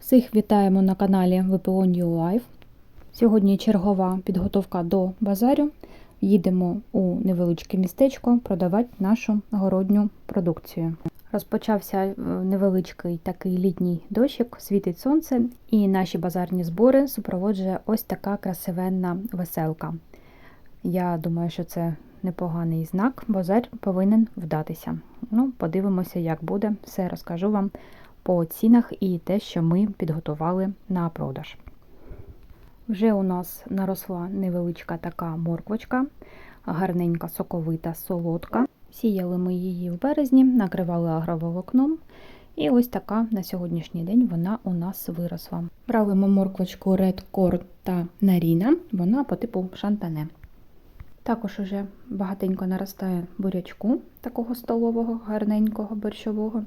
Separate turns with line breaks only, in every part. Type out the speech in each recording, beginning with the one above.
Всіх вітаємо на каналі ВПО New Life. Сьогодні чергова підготовка до базарю. Їдемо у невеличке містечко продавати нашу городню продукцію. Розпочався е, невеличкий такий літній дощик, світить сонце, і наші базарні збори супроводжує ось така красивенна веселка. Я думаю, що це непоганий знак, базар повинен вдатися. Ну, подивимося, як буде. Все розкажу вам по цінах і те, що ми підготували на продаж. Вже у нас наросла невеличка така морквочка, гарненька, соковита, солодка. Сіяли ми її в березні, накривали агроволокном. І ось така на сьогоднішній день вона у нас виросла. Брали ми морквочку Red Cord та Наріна, вона по типу шантане. Також уже багатенько наростає бурячку такого столового, гарненького борщового.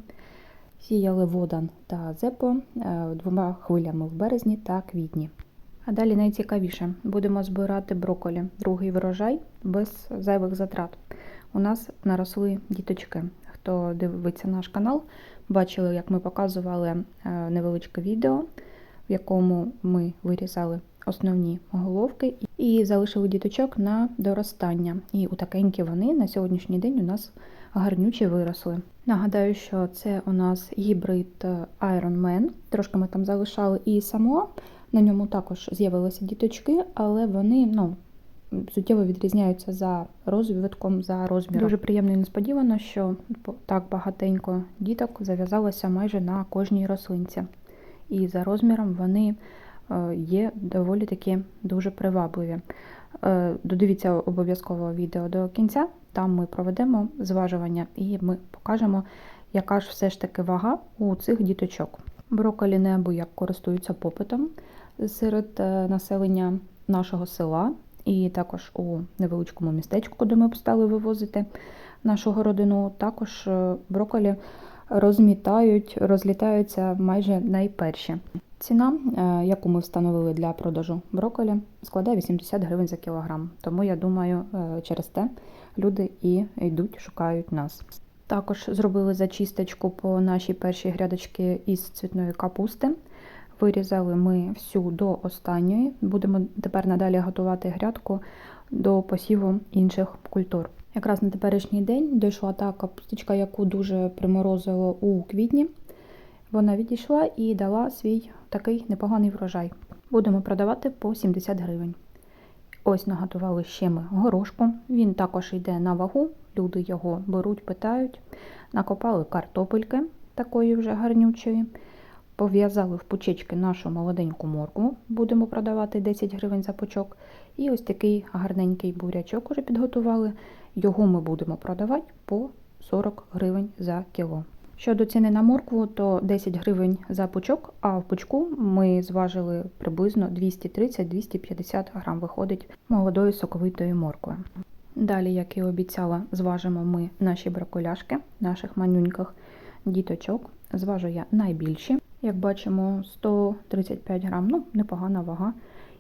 Сіяли водан та зепо е, двома хвилями в березні та квітні. А далі найцікавіше будемо збирати броколі, другий врожай без зайвих затрат. У нас наросли діточки. Хто дивиться наш канал, бачили, як ми показували е, невеличке відео, в якому ми вирізали основні головки і залишили діточок на доростання. І у такенькі вони на сьогоднішній день у нас гарнючі виросли. Нагадаю, що це у нас гібрид Iron Man. Трошки ми там залишали і само. На ньому також з'явилися діточки, але вони ну, суттєво відрізняються за розвитком, за розміром. Дуже приємно і несподівано, що так багатенько діток зав'язалося майже на кожній рослинці. І за розміром вони є доволі таки дуже привабливі. Додивіться обов'язково відео до кінця, там ми проведемо зважування і ми покажемо, яка ж все ж таки вага у цих діточок. Брокколі неабияк користуються попитом серед населення нашого села, і також у невеличкому містечку, куди ми стали вивозити нашу городину. Також брокколі розмітають, розлітаються майже найперші. Ціна, яку ми встановили для продажу брокколі, складає 80 гривень за кілограм. Тому я думаю, через те люди і йдуть, шукають нас. Також зробили зачисточку по нашій першій грядочці із цвітної капусти. Вирізали ми всю до останньої. Будемо тепер надалі готувати грядку до посіву інших культур. Якраз на теперішній день дійшла та капусточка, яку дуже приморозило у квітні. Вона відійшла і дала свій такий непоганий врожай. Будемо продавати по 70 гривень. Ось наготували ще ми горошку. Він також йде на вагу, люди його беруть, питають. Накопали картопельки такої вже гарнючої. Пов'язали в пучечки нашу молоденьку моркву, будемо продавати 10 гривень за пучок. І ось такий гарненький бурячок уже підготували. Його ми будемо продавати по 40 гривень за кіло. Щодо ціни на моркву, то 10 гривень за пучок, а в пучку ми зважили приблизно 230-250 грам виходить молодої соковитої моркви. Далі, як і обіцяла, зважимо ми наші броколяшки, наших манюньких діточок. Зважу я найбільші. Як бачимо, 135 грам, ну, непогана вага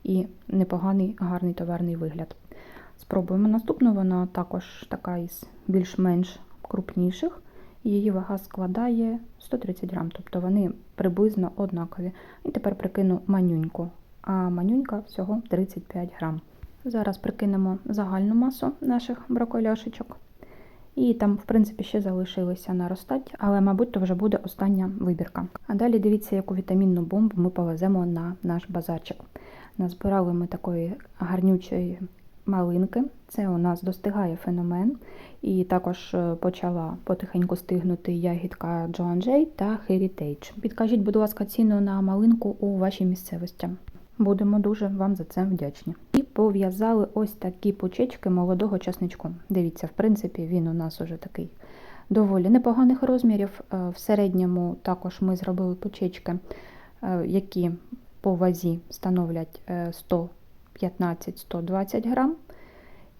і непоганий гарний товарний вигляд. Спробуємо наступну, вона також така із більш-менш крупніших. Її вага складає 130 грам, тобто вони приблизно однакові. І тепер прикину манюньку, а манюнька всього 35 грам. Зараз прикинемо загальну масу наших броколяшечок. І там, в принципі, ще залишилися наростати, але, мабуть, то вже буде остання вибірка. А далі дивіться, яку вітамінну бомбу ми повеземо на наш базарчик. Назбирали ми такої гарнючої малинки. Це у нас достигає феномен. І також почала потихеньку стигнути ягідка Joan Jay та Heritage. Підкажіть, будь ласка, ціну на малинку у вашій місцевості. Будемо дуже вам за це вдячні. Пов'язали ось такі пучечки молодого часничку. Дивіться, в принципі, він у нас уже такий доволі непоганих розмірів. В середньому також ми зробили пучечки, які по вазі становлять 115-120 грам.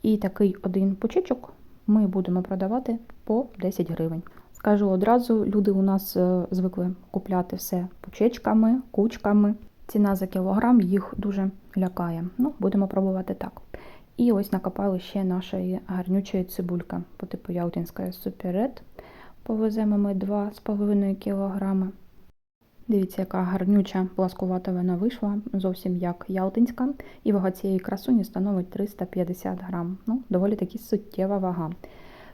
І такий один пучечок ми будемо продавати по 10 гривень. Скажу одразу, люди у нас звикли купляти все пучечками, кучками. Ціна за кілограм їх дуже лякає. Ну, Будемо пробувати так. І ось накопали ще нашої гарнючої цибульки по типу Ялтинської суперед. Повеземо ми 2,5 кг. Дивіться, яка гарнюча пласкувата вона вийшла, зовсім як ялтинська. І вага цієї красуні становить 350 грам. Ну, доволі таки суттєва вага.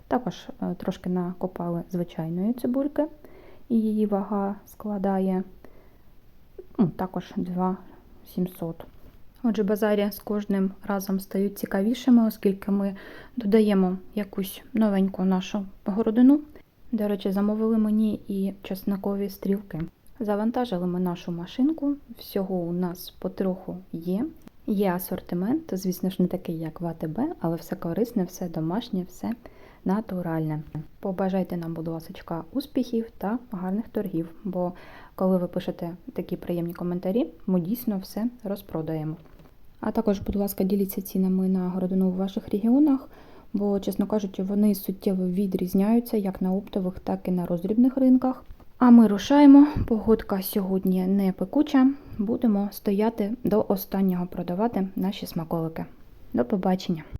Також е, трошки накопали звичайної цибульки, і її вага складає ну, також 2700. Отже, базарі з кожним разом стають цікавішими, оскільки ми додаємо якусь новеньку нашу городину. До речі, замовили мені і чеснокові стрілки. Завантажили ми нашу машинку. Всього у нас потроху є. Є асортимент, звісно ж, не такий, як в АТБ, але все корисне, все домашнє, все натуральне. Побажайте нам, будь ласка, успіхів та гарних торгів, бо коли ви пишете такі приємні коментарі, ми дійсно все розпродаємо. А також, будь ласка, діліться цінами на городину у ваших регіонах, бо, чесно кажучи, вони суттєво відрізняються як на оптових, так і на роздрібних ринках. А ми рушаємо. Погодка сьогодні не пекуча. Будемо стояти до останнього продавати наші смаколики. До побачення!